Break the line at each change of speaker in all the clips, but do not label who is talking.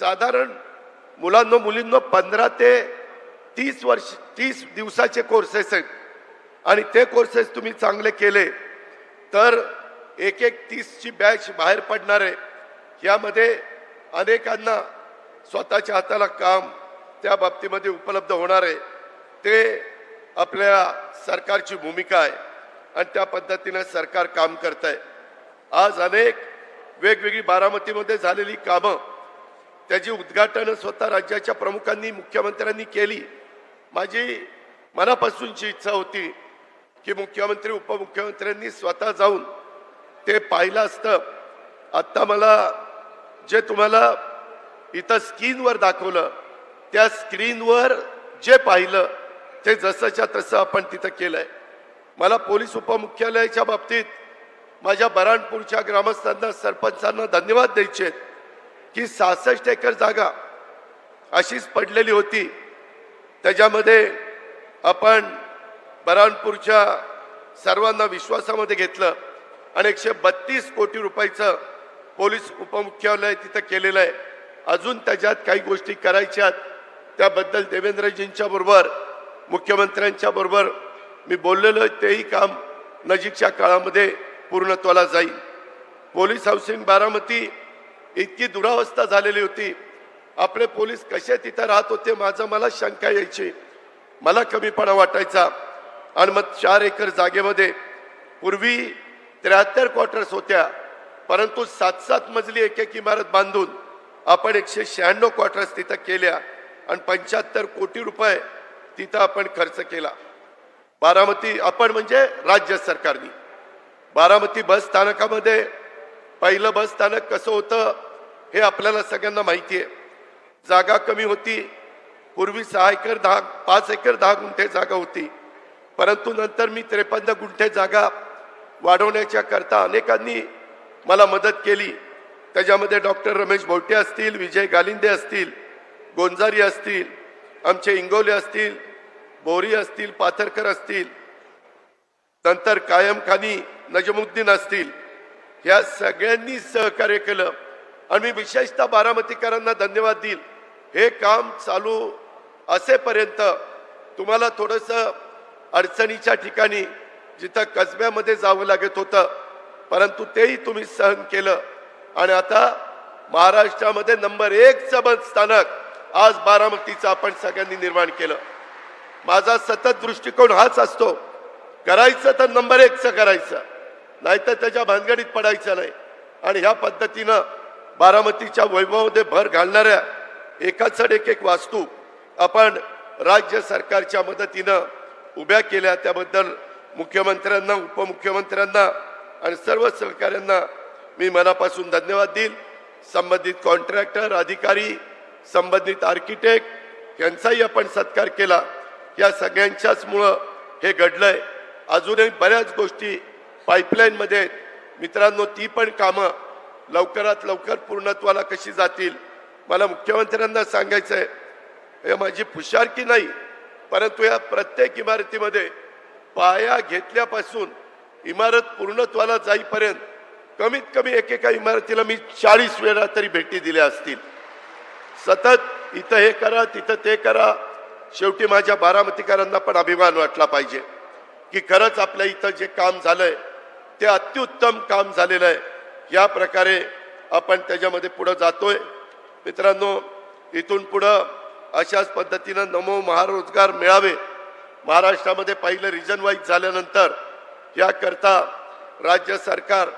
साधारण मुलांना मुलींना पंधरा ते तीस वर्ष तीस दिवसाचे कोर्सेस आहेत. आणि ते कोर्सेस तुम्ही चांगले केले तर एक एक तीसची बॅच बाहेर पडणार आहे. यामध्ये अनेकांना स्वतःच्या हाताला काम त्या बाबतीमध्ये उपलब्ध होणार आहे. ते आपल्या सरकारची भूमिका आहे आणि त्या पद्धतीनं सरकार काम करत आहे आज अनेक वेगवेगळी बारामतीमध्ये झालेली कामं त्याची उद्घाटन स्वतः राज्याच्या प्रमुखांनी मुख्यमंत्र्यांनी केली. माझी मनापासूनची इच्छा होती की मुख्यमंत्री उपमुख्यमंत्र्यांनी स्वतः जाऊन ते पाहिलं असतं. आत्ता मला जे तुम्हाला इथं स्क्रीनवर दाखवलं त्या स्क्रीनवर जे पाहिलं ते जसंच्या तसं आपण तिथं केलंय. मला पोलीस उपमुख्यालयाच्या बाबतीत माझ्या बराणपूरच्या ग्रामस्थांना सरपंचांना धन्यवाद द्यायचे आहेत. की सहासष्ट एकर जागा अशीच पडलेली होती. त्याच्यामध्ये आपण बरानपूरच्या सर्वांना विश्वासामध्ये घेतलं आणि एकशे बत्तीस कोटी रुपयाचं पोलीस उपमुख्यालय तिथं केलेलं आहे. अजून त्याच्यात काही गोष्टी करायच्यात त्याबद्दल देवेंद्रजींच्या बरोबर मुख्यमंत्र्यांच्या बरोबर मी बोललेलो आहे, तेही काम नजीकच्या काळामध्ये पूर्णत्वाला जाईल. पोलीस हाऊसिंग बारामती इतकी दुरावस्था झालेली होती. आपले पोलीस कसे तिथं राहत होते माझं मला शंका यायची. मला कमीपणा वाटायचा. आणि मग चार एकर जागेमध्ये पूर्वी त्र्याहत्तर क्वार्टर्स होत्या. परंतु सात सात मजली एक एक इमारत बांधून आपण एकशे शहाण्णव क्वार्टर्स तिथं केल्या आणि पंच्याहत्तर कोटी रुपये तिथं आपण खर्च केला. बारामती आपण म्हणजे राज्य सरकारनी. बारामती बस स्थानकामध्ये पहिलं बस स्थानक कसं होतं? हे आपल्याला सगळ्यांना माहिती आहे जागा कमी होती. पूर्वी सहा एकर दहा पाच एकर दहा गुंठे जागा होती. परंतु नंतर मी त्रेपन्न गुंठे जागा वाढवण्याच्या करता अनेकांनी मला मदत केली. त्याच्यामध्ये डॉक्टर रमेश भोटे असतील विजय गालिंदे असतील गोंजारी असतील आमचे इंगोले असतील बोरी असतील पाथरकर असतील नंतर कायमखानी नजमुद्दीन असतील. या सगळ्यांनी सहकार्य केलं. आणि मी विशेषतः बारामतीकरांना धन्यवाद देईल. हे काम चालू असेपर्यंत तुम्हाला थोडंसं अडचणीच्या ठिकाणी जिथं कसब्यामध्ये जावं लागत होतं परंतु तेही तुम्ही सहन केलं. आणि आता महाराष्ट्रामध्ये नंबर एकचं बस स्थानक आज बारामतीचं आपण सगळ्यांनी निर्माण केलं. माझा सतत दृष्टिकोन हाच असतो करायचं तर नंबर एकचं करायचं नाहीतर त्याच्या भानगडीत पडायचं नाही. आणि ह्या पद्धतीनं बारामतीच्या वैभवामध्ये भर घालणाऱ्या एकाचड एक एक वास्तू आपण राज्य सरकारच्या मदतीनं उभ्या केल्या. त्याबद्दल मुख्यमंत्र्यांना उपमुख्यमंत्र्यांना आणि सर्व सहकाऱ्यांना मी मनापासून धन्यवाद देईल. संबंधित कॉन्ट्रॅक्टर अधिकारी संबंधित आर्किटेक्ट यांचाही आपण सत्कार केला. या सगळ्यांच्याच मुळं हे घडलंय. अजूनही बऱ्याच गोष्टी पाईपलाईनमध्ये मित्रांनो ती पण कामं लवकरात लवकर पूर्णत्वाला कशी जातील? मला मुख्यमंत्र्यांना सांगायचं आहे हे माझी फुशारकी नाही परंतु या प्रत्येक इमारतीमध्ये पाया घेतल्यापासून इमारत पूर्णत्वाला जाईपर्यंत कमीत कमी एकेका इमारतीला मी चाळीस वेळा तरी भेटी दिल्या असतील. सतत इथं हे करा तिथं ते करा. शेवटी माझ्या बारामतीकरांना पण अभिमान वाटला पाहिजे की खरंच आपल्या इथं जे काम झालंय ते अत्युत्तम काम झालेलं आहे. या प्रकारे आपण त्याच्यामध्ये पुढं जातोय. मित्रांनो इथून पुढं अशाच पद्धतीनं नमो महारोजगार मिळावे महाराष्ट्रामध्ये पहिलं रिजन वाईज झाल्यानंतर याकरता राज्य सरकार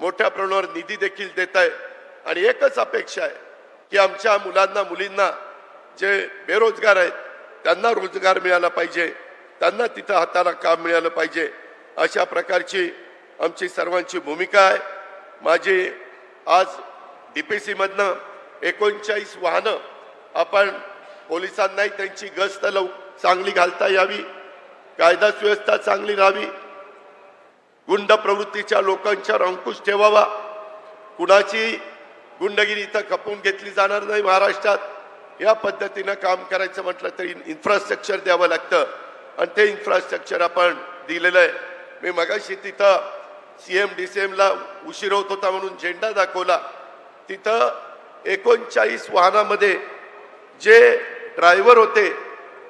मोठ्या प्रमाणावर निधी देखील देत आहे आणि एकच अपेक्षा आहे की आमच्या मुलांना मुलींना जे बेरोजगार आहेत त्यांना रोजगार मिळाला पाहिजे. त्यांना तिथं हाताला काम मिळालं पाहिजे. अशा प्रकारची आमची सर्वांची भूमिका आहे. माझी आज डी पी सीमधनं एकोणचाळीस वाहनं आपण पोलिसांनाही त्यांची गस्त लव चांगली घालता यावी कायदा सुव्यवस्था चांगली राहावी गुंड प्रवृत्तीच्या लोकांच्यावर अंकुश ठेवावा. कुणाची गुंडगिरी इथं खपवून घेतली जाणार नाही महाराष्ट्रात. या पद्धतीनं काम करायचं म्हटलं तरी इन्फ्रास्ट्रक्चर द्यावं लागतं. आणि ते इन्फ्रास्ट्रक्चर आपण दिलेलं आहे. मी मगाशी तिथं सी एम डी सी एमला उशीर होत होता म्हणून झेंडा दाखवला. तिथं एकोणचाळीस वाहनामध्ये जे ड्रायव्हर होते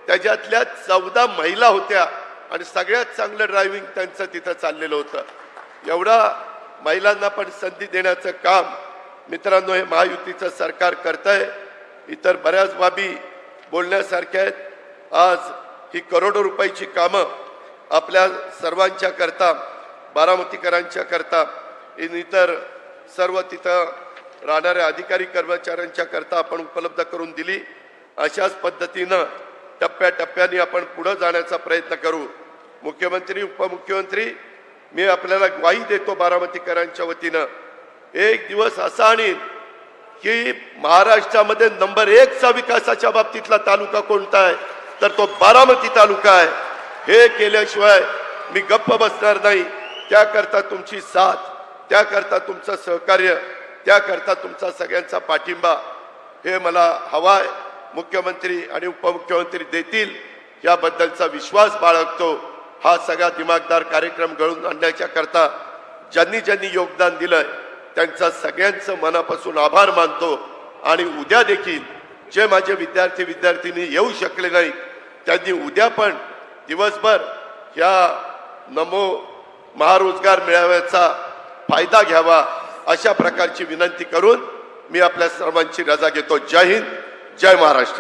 त्याच्यातल्या चौदा महिला होत्या आणि सगळ्यात चांगलं ड्रायव्हिंग त्यांचं तिथं चाललेलं होतं. एवढा महिलांना पण संधी देण्याचं काम मित्रांनो हे महायुतीचं सरकार करत आहे इतर बऱ्याच बाबी बोलण्यासारख्या आहेत. आज ही करोडो रुपयाची कामं आपल्या सर्वांच्या करता बारामतीकरांच्या करता इतर सर्व तिथं राहणाऱ्या अधिकारी कर्मचाऱ्यांच्या करता आपण उपलब्ध करून दिली. अशाच पद्धतीनं टप्प्याटप्प्याने आपण पुढं जाण्याचा प्रयत्न करू. मुख्यमंत्री उपमुख्यमंत्री मी आपल्याला ग्वाही देतो बारामतीकरांच्या वतीनं. एक दिवस असा आणीन की महाराष्ट्रामध्ये नंबर एकचा विकासाच्या बाबतीतला तालुका कोणता आहे? तर तो बारामती तालुका आहे. हे केल्याशिवाय मी गप्प बसणार नाही. त्याकरता तुमची साथ त्याकरता तुमचं सहकार्य त्याकरता तुमचा सगळ्यांचा पाठिंबा हे मला हवाय. मुख्यमंत्री आणि उपमुख्यमंत्री देतील याबद्दलचा विश्वास बाळगतो. हा सगळा दिमागदार कार्यक्रम घडून आणण्याच्या करता ज्यांनी ज्यांनी योगदान दिलंय त्यांचा सगळ्यांचं मनापासून आभार मानतो. आणि उद्या देखील जे माझे विद्यार्थी विद्यार्थिनी येऊ शकले नाही त्यांनी उद्या पण दिवसभर या नमो महारोजगार मिळाव्याचा फायदा घ्यावा अशा प्रकारची विनंती करून मी आपल्या सर्वांची रजा घेतो. जय हिंद जय महाराष्ट्र.